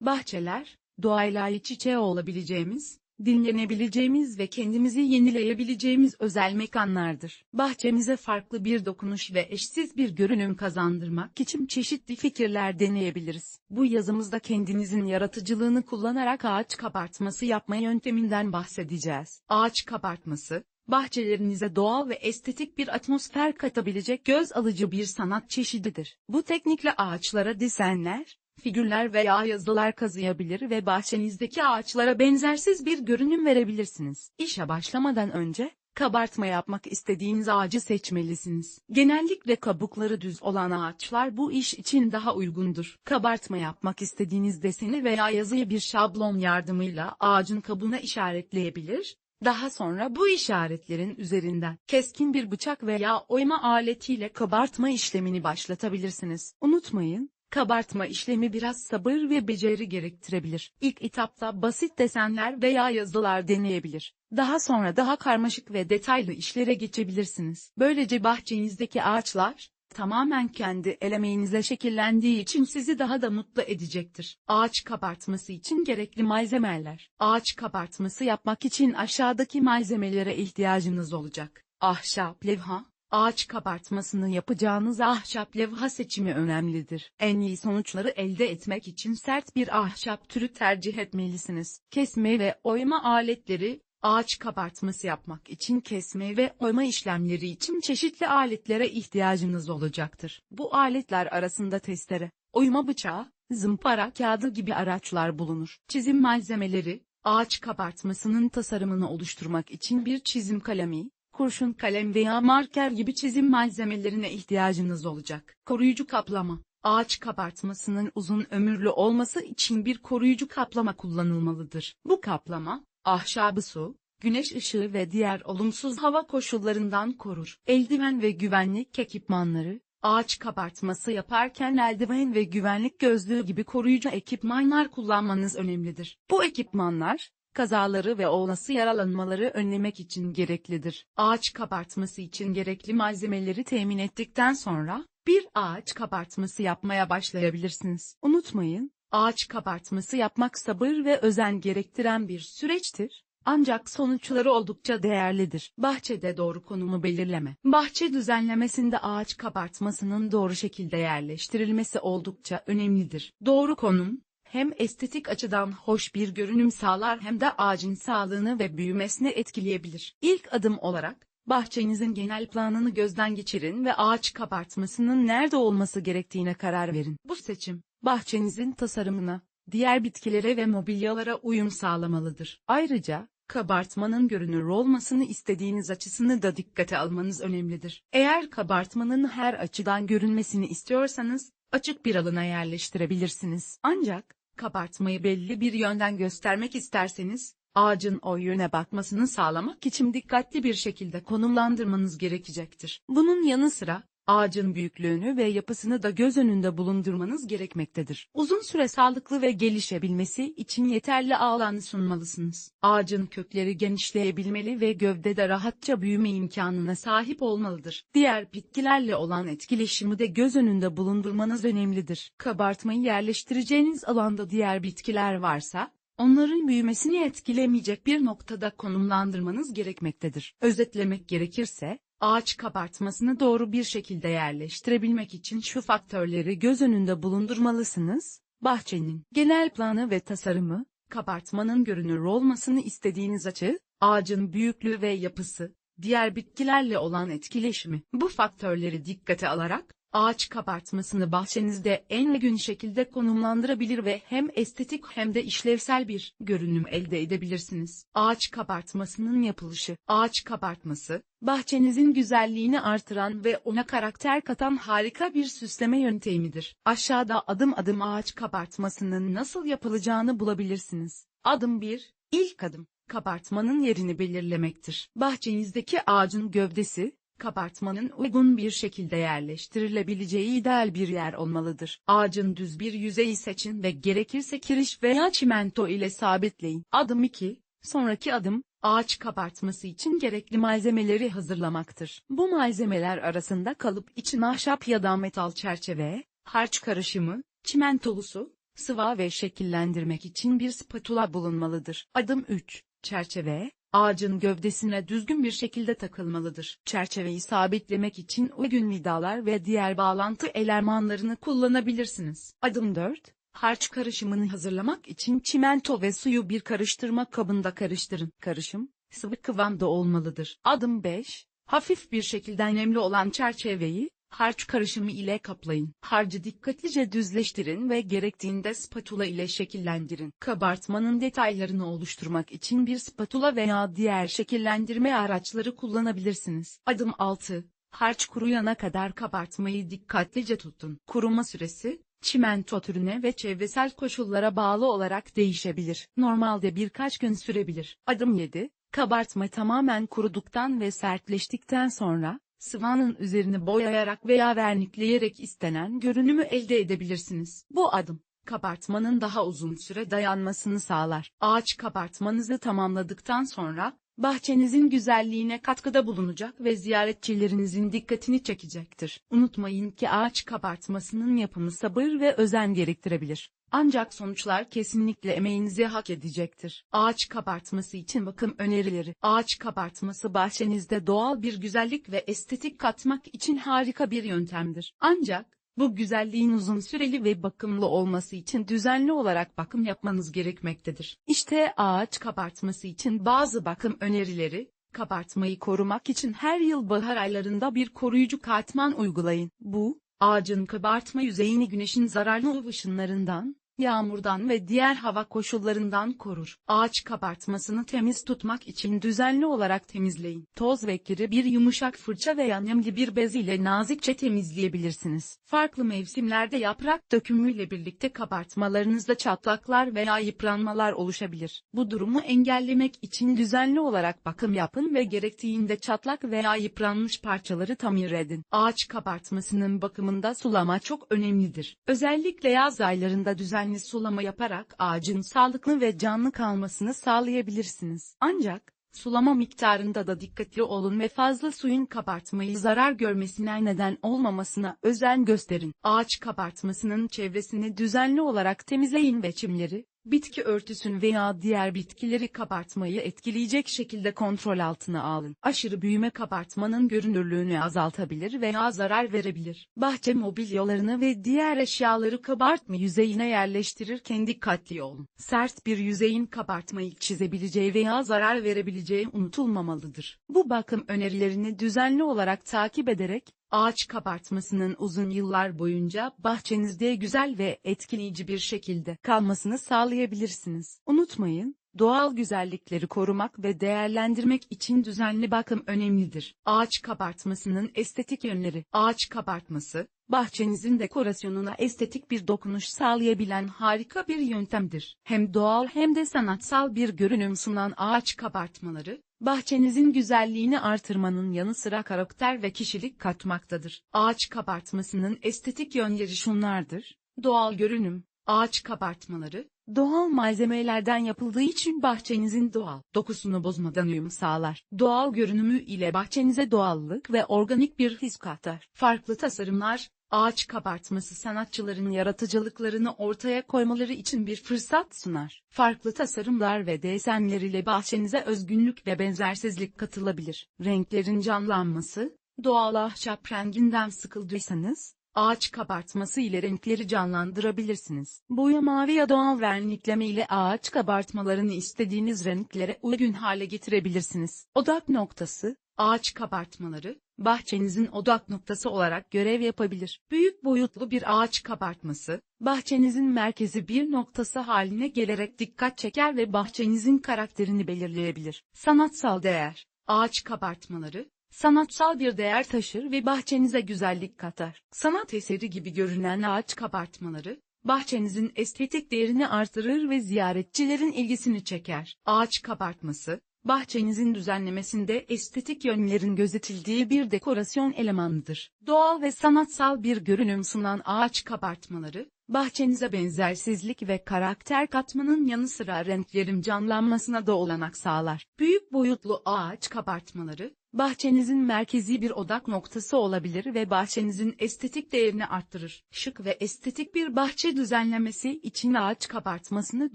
Bahçeler, doğayla iç içe olabileceğimiz, dinlenebileceğimiz ve kendimizi yenileyebileceğimiz özel mekanlardır. Bahçemize farklı bir dokunuş ve eşsiz bir görünüm kazandırmak için çeşitli fikirler deneyebiliriz. Bu yazımızda kendinizin yaratıcılığını kullanarak ağaç kabartması yapma yönteminden bahsedeceğiz. Ağaç kabartması, bahçelerinize doğal ve estetik bir atmosfer katabilecek göz alıcı bir sanat çeşididir. Bu teknikle ağaçlara desenler, figürler veya yazılar kazıyabilir ve bahçenizdeki ağaçlara benzersiz bir görünüm verebilirsiniz. İşe başlamadan önce, kabartma yapmak istediğiniz ağacı seçmelisiniz. Genellikle kabukları düz olan ağaçlar bu iş için daha uygundur. Kabartma yapmak istediğiniz deseni veya yazıyı bir şablon yardımıyla ağacın kabuğuna işaretleyebilir, daha sonra bu işaretlerin üzerinden keskin bir bıçak veya oyma aletiyle kabartma işlemini başlatabilirsiniz. Unutmayın, kabartma işlemi biraz sabır ve beceri gerektirebilir. İlk etapta basit desenler veya yazılar deneyebilir. Daha sonra daha karmaşık ve detaylı işlere geçebilirsiniz. Böylece bahçenizdeki ağaçlar, tamamen kendi el emeğinize şekillendiği için sizi daha da mutlu edecektir. Ağaç kabartması için gerekli malzemeler. Ağaç kabartması yapmak için aşağıdaki malzemelere ihtiyacınız olacak. Ahşap levha, Ağaç kabartmasını yapacağınız ahşap levha seçimi önemlidir. En iyi sonuçları elde etmek için sert bir ahşap türü tercih etmelisiniz. Kesme ve oyma aletleri, Ağaç kabartması yapmak için kesme ve oyma işlemleri için çeşitli aletlere ihtiyacınız olacaktır. Bu aletler arasında testere, oyma bıçağı, zımpara kağıdı gibi araçlar bulunur. Çizim malzemeleri, ağaç kabartmasının tasarımını oluşturmak için bir çizim kalemi, kurşun kalem veya marker gibi çizim malzemelerine ihtiyacınız olacak. Koruyucu kaplama, ağaç kabartmasının uzun ömürlü olması için bir koruyucu kaplama kullanılmalıdır. Bu kaplama, ahşabı su, güneş ışığı ve diğer olumsuz hava koşullarından korur. Eldiven ve güvenlik ekipmanları, ağaç kabartması yaparken eldiven ve güvenlik gözlüğü gibi koruyucu ekipmanlar kullanmanız önemlidir. Bu ekipmanlar, kazaları ve olası yaralanmaları önlemek için gereklidir. Ağaç kabartması için gerekli malzemeleri temin ettikten sonra, bir ağaç kabartması yapmaya başlayabilirsiniz. Unutmayın, ağaç kabartması yapmak sabır ve özen gerektiren bir süreçtir. Ancak sonuçları oldukça değerlidir. Bahçede doğru konumu belirleme. Bahçe düzenlemesinde ağaç kabartmasının doğru şekilde yerleştirilmesi oldukça önemlidir. Doğru konum, hem estetik açıdan hoş bir görünüm sağlar hem de ağacın sağlığını ve büyümesini etkileyebilir. İlk adım olarak, bahçenizin genel planını gözden geçirin ve ağaç kabartmasının nerede olması gerektiğine karar verin. Bu seçim, bahçenizin tasarımına, diğer bitkilere ve mobilyalara uyum sağlamalıdır. Ayrıca, kabartmanın görünür olmasını istediğiniz açısını da dikkate almanız önemlidir. Eğer kabartmanın her açıdan görünmesini istiyorsanız, açık bir alana yerleştirebilirsiniz. Ancak, kabartmayı belli bir yönden göstermek isterseniz, ağacın o yöne bakmasını sağlamak için dikkatli bir şekilde konumlandırmanız gerekecektir. Bunun yanı sıra, ağacın büyüklüğünü ve yapısını da göz önünde bulundurmanız gerekmektedir. Uzun süre sağlıklı ve gelişebilmesi için yeterli alan sunmalısınız. Ağacın kökleri genişleyebilmeli ve gövdede rahatça büyüme imkanına sahip olmalıdır. Diğer bitkilerle olan etkileşimi de göz önünde bulundurmanız önemlidir. Kabartmayı yerleştireceğiniz alanda diğer bitkiler varsa, onların büyümesini etkilemeyecek bir noktada konumlandırmanız gerekmektedir. Özetlemek gerekirse, Ağaç kabartmasını doğru bir şekilde yerleştirebilmek için şu faktörleri göz önünde bulundurmalısınız. Bahçenin genel planı ve tasarımı, kabartmanın görünür olmasını istediğiniz açı, ağacın büyüklüğü ve yapısı, diğer bitkilerle olan etkileşimi. Bu faktörleri dikkate alarak, ağaç kabartmasını bahçenizde en uygun şekilde konumlandırabilir ve hem estetik hem de işlevsel bir görünüm elde edebilirsiniz. Ağaç kabartmasının yapılışı Ağaç kabartması, bahçenizin güzelliğini artıran ve ona karakter katan harika bir süsleme yöntemidir. Aşağıda adım adım ağaç kabartmasının nasıl yapılacağını bulabilirsiniz. Adım 1, İlk adım, kabartmanın yerini belirlemektir. Bahçenizdeki ağacın gövdesi, kabartmanın uygun bir şekilde yerleştirilebileceği ideal bir yer olmalıdır. Ağacın düz bir yüzeyi seçin ve gerekirse kiriş veya çimento ile sabitleyin. Adım 2, sonraki adım, ağaç kabartması için gerekli malzemeleri hazırlamaktır. Bu malzemeler arasında kalıp için ahşap ya da metal çerçeve, harç karışımı, çimentolu su, sıva ve şekillendirmek için bir spatula bulunmalıdır. Adım 3. Çerçeve, ağacın gövdesine düzgün bir şekilde takılmalıdır. Çerçeveyi sabitlemek için uygun vidalar ve diğer bağlantı elemanlarını kullanabilirsiniz. Adım 4. Harç karışımını hazırlamak için çimento ve suyu bir karıştırma kabında karıştırın. Karışım, sıvı kıvamda olmalıdır. Adım 5. Hafif bir şekilde nemli olan çerçeveyi, harç karışımı ile kaplayın. Harcı dikkatlice düzleştirin ve gerektiğinde spatula ile şekillendirin. Kabartmanın detaylarını oluşturmak için bir spatula veya diğer şekillendirme araçları kullanabilirsiniz. Adım 6. Harç kuruyana kadar kabartmayı dikkatlice tutun. Kuruma süresi, çimento türüne ve çevresel koşullara bağlı olarak değişebilir. Normalde birkaç gün sürebilir. Adım 7. Kabartma tamamen kuruduktan ve sertleştikten sonra, sıvanın üzerini boyayarak veya vernikleyerek istenen görünümü elde edebilirsiniz. Bu adım, kabartmanın daha uzun süre dayanmasını sağlar. Ağaç kabartmanızı tamamladıktan sonra, bahçenizin güzelliğine katkıda bulunacak ve ziyaretçilerinizin dikkatini çekecektir. Unutmayın ki ağaç kabartmasının yapımı sabır ve özen gerektirebilir. Ancak sonuçlar kesinlikle emeğinizi hak edecektir. Ağaç kabartması için bakım önerileri. Ağaç kabartması bahçenizde doğal bir güzellik ve estetik katmak için harika bir yöntemdir. Ancak, bu güzelliğin uzun süreli ve bakımlı olması için düzenli olarak bakım yapmanız gerekmektedir. İşte ağaç kabartması için bazı bakım önerileri, kabartmayı korumak için her yıl bahar aylarında bir koruyucu katman uygulayın. Bu, ağacın kabartma yüzeyini güneşin zararlı ışınlarından, yağmurdan ve diğer hava koşullarından korur. Ağaç kabartmasını temiz tutmak için düzenli olarak temizleyin. Toz ve kiri bir yumuşak fırça veya nemli bir bez ile nazikçe temizleyebilirsiniz. Farklı mevsimlerde yaprak dökümüyle birlikte kabartmalarınızda çatlaklar veya yıpranmalar oluşabilir. Bu durumu engellemek için düzenli olarak bakım yapın ve gerektiğinde çatlak veya yıpranmış parçaları tamir edin. Ağaç kabartmasının bakımında sulama çok önemlidir. Özellikle yaz aylarında düzenli düzenli sulama yaparak ağacın sağlıklı ve canlı kalmasını sağlayabilirsiniz. Ancak, sulama miktarında da dikkatli olun ve fazla suyun kabartmayı zarar görmesine neden olmamasına özen gösterin. Ağaç kabartmasının çevresini düzenli olarak temizleyin ve çimleri, bitki örtüsünü veya diğer bitkileri kabartmayı etkileyecek şekilde kontrol altına alın. Aşırı büyüme kabartmanın görünürlüğünü azaltabilir veya zarar verebilir. Bahçe mobilyalarını ve diğer eşyaları kabartma yüzeyine yerleştirirken dikkatli olun. Sert bir yüzeyin kabartmayı çizebileceği veya zarar verebileceği unutulmamalıdır. Bu bakım önerilerini düzenli olarak takip ederek, ağaç kabartmasının uzun yıllar boyunca bahçenizde güzel ve etkileyici bir şekilde kalmasını sağlayabilirsiniz. Unutmayın, doğal güzellikleri korumak ve değerlendirmek için düzenli bakım önemlidir. Ağaç kabartmasının estetik yönleri. Ağaç kabartması, bahçenizin dekorasyonuna estetik bir dokunuş sağlayabilen harika bir yöntemdir. Hem doğal hem de sanatsal bir görünüm sunan ağaç kabartmaları, bahçenizin güzelliğini artırmanın yanı sıra karakter ve kişilik katmaktadır. Ağaç kabartmasının estetik yönleri şunlardır. Doğal görünüm, ağaç kabartmaları, doğal malzemelerden yapıldığı için bahçenizin doğal dokusunu bozmadan uyum sağlar. Doğal görünümü ile bahçenize doğallık ve organik bir his katar. Farklı tasarımlar, Ağaç kabartması sanatçıların yaratıcılıklarını ortaya koymaları için bir fırsat sunar. Farklı tasarımlar ve desenler ile bahçenize özgünlük ve benzersizlik katılabilir. Renklerin canlanması, doğal ahşap renginden sıkıldıysanız, ağaç kabartması ile renkleri canlandırabilirsiniz. Boyama veya doğal vernikleme ile ağaç kabartmalarını istediğiniz renklere uygun hale getirebilirsiniz. Odak noktası, ağaç kabartmaları, bahçenizin odak noktası olarak görev yapabilir. Büyük boyutlu bir ağaç kabartması, bahçenizin merkezi bir noktası haline gelerek dikkat çeker ve bahçenizin karakterini belirleyebilir. Sanatsal değer, ağaç kabartmaları, sanatsal bir değer taşır ve bahçenize güzellik katar. Sanat eseri gibi görünen ağaç kabartmaları, bahçenizin estetik değerini artırır ve ziyaretçilerin ilgisini çeker. Ağaç kabartması, bahçenizin düzenlemesinde estetik yönlerin gözetildiği bir dekorasyon elemanıdır. Doğal ve sanatsal bir görünüm sunan ağaç kabartmaları, bahçenize benzersizlik ve karakter katmanın yanı sıra renklerin canlanmasına da olanak sağlar. Büyük boyutlu ağaç kabartmaları, bahçenizin merkezi bir odak noktası olabilir ve bahçenizin estetik değerini arttırır. Şık ve estetik bir bahçe düzenlemesi için ağaç kabartmasını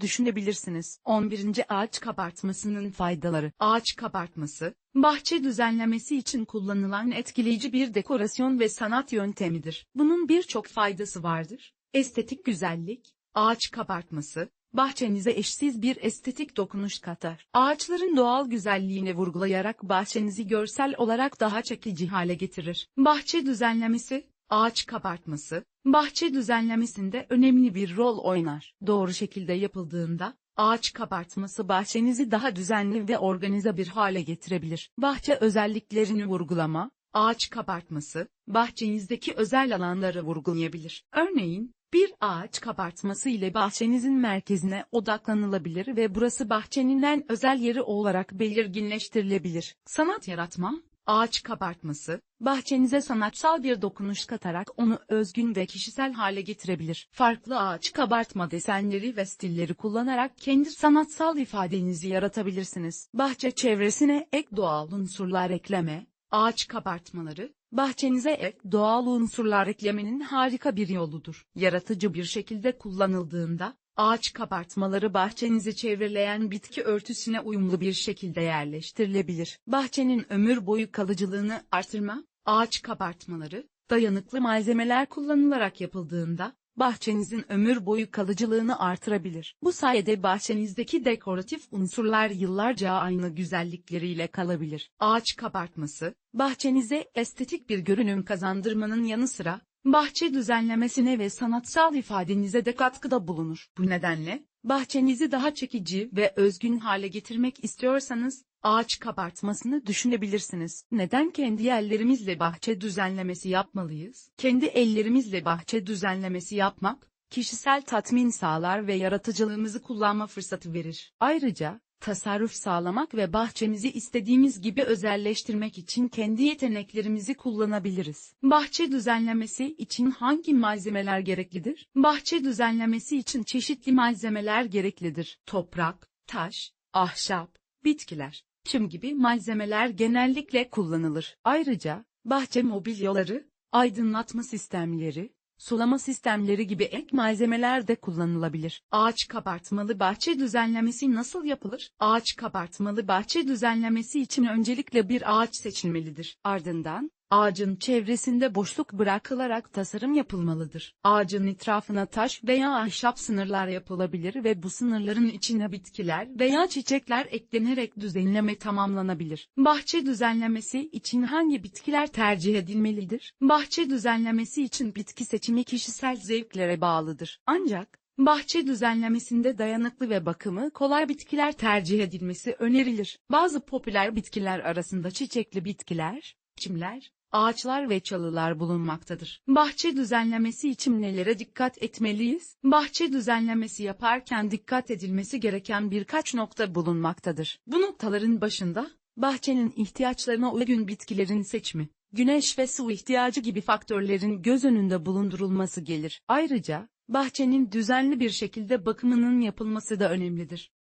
düşünebilirsiniz. 11. Ağaç kabartmasının faydaları. Ağaç kabartması, bahçe düzenlemesi için kullanılan etkileyici bir dekorasyon ve sanat yöntemidir. Bunun birçok faydası vardır. Estetik güzellik, ağaç kabartması, bahçenize eşsiz bir estetik dokunuş katar. Ağaçların doğal güzelliğini vurgulayarak bahçenizi görsel olarak daha çekici hale getirir. Bahçe düzenlemesi, ağaç kabartması, bahçe düzenlemesinde önemli bir rol oynar. Doğru şekilde yapıldığında, ağaç kabartması bahçenizi daha düzenli ve organize bir hale getirebilir. Bahçe özelliklerini vurgulama, ağaç kabartması, bahçenizdeki özel alanları vurgulayabilir. Örneğin, bir ağaç kabartması ile bahçenizin merkezine odaklanılabilir ve burası bahçenin en özel yeri olarak belirginleştirilebilir. Sanat yaratma, ağaç kabartması, bahçenize sanatsal bir dokunuş katarak onu özgün ve kişisel hale getirebilir. Farklı ağaç kabartma desenleri ve stilleri kullanarak kendi sanatsal ifadenizi yaratabilirsiniz. Bahçe çevresine ek doğal unsurlar ekleme, ağaç kabartmaları, bahçenize ek doğal unsurlar eklemenin harika bir yoludur. Yaratıcı bir şekilde kullanıldığında, ağaç kabartmaları bahçenizi çevreleyen bitki örtüsüne uyumlu bir şekilde yerleştirilebilir. Bahçenin ömür boyu kalıcılığını artırma, ağaç kabartmaları, dayanıklı malzemeler kullanılarak yapıldığında, bahçenizin ömür boyu kalıcılığını artırabilir. Bu sayede bahçenizdeki dekoratif unsurlar yıllarca aynı güzellikleriyle kalabilir. Ağaç kabartması, bahçenize estetik bir görünüm kazandırmanın yanı sıra, bahçe düzenlemesine ve sanatsal ifadenize de katkıda bulunur. Bu nedenle, bahçenizi daha çekici ve özgün hale getirmek istiyorsanız, ağaç kabartmasını düşünebilirsiniz. Neden kendi ellerimizle bahçe düzenlemesi yapmalıyız? Kendi ellerimizle bahçe düzenlemesi yapmak, kişisel tatmin sağlar ve yaratıcılığımızı kullanma fırsatı verir. Ayrıca, tasarruf sağlamak ve bahçemizi istediğimiz gibi özelleştirmek için kendi yeteneklerimizi kullanabiliriz. Bahçe düzenlemesi için hangi malzemeler gereklidir? Bahçe düzenlemesi için çeşitli malzemeler gereklidir. Toprak, taş, ahşap, bitkiler, çim gibi malzemeler genellikle kullanılır. Ayrıca, bahçe mobilyaları, aydınlatma sistemleri, sulama sistemleri gibi ek malzemeler de kullanılabilir. Ağaç kabartmalı bahçe düzenlemesi nasıl yapılır? Ağaç kabartmalı bahçe düzenlemesi için öncelikle bir ağaç seçilmelidir. Ardından, ağacın çevresinde boşluk bırakılarak tasarım yapılmalıdır. Ağacın etrafına taş veya ahşap sınırlar yapılabilir ve bu sınırların içine bitkiler veya çiçekler eklenerek düzenleme tamamlanabilir. Bahçe düzenlemesi için hangi bitkiler tercih edilmelidir? Bahçe düzenlemesi için bitki seçimi kişisel zevklere bağlıdır. Ancak, Bahçe düzenlemesinde dayanıklı ve bakımı kolay bitkiler tercih edilmesi önerilir. Bazı popüler bitkiler arasında çiçekli bitkiler, çimler, ağaçlar ve çalılar bulunmaktadır. Bahçe düzenlemesi için nelere dikkat etmeliyiz? Bahçe düzenlemesi yaparken dikkat edilmesi gereken birkaç nokta bulunmaktadır. Bu noktaların başında, bahçenin ihtiyaçlarına uygun bitkilerin seçimi, güneş ve su ihtiyacı gibi faktörlerin göz önünde bulundurulması gelir. Ayrıca, bahçenin düzenli bir şekilde bakımının yapılması da önemlidir.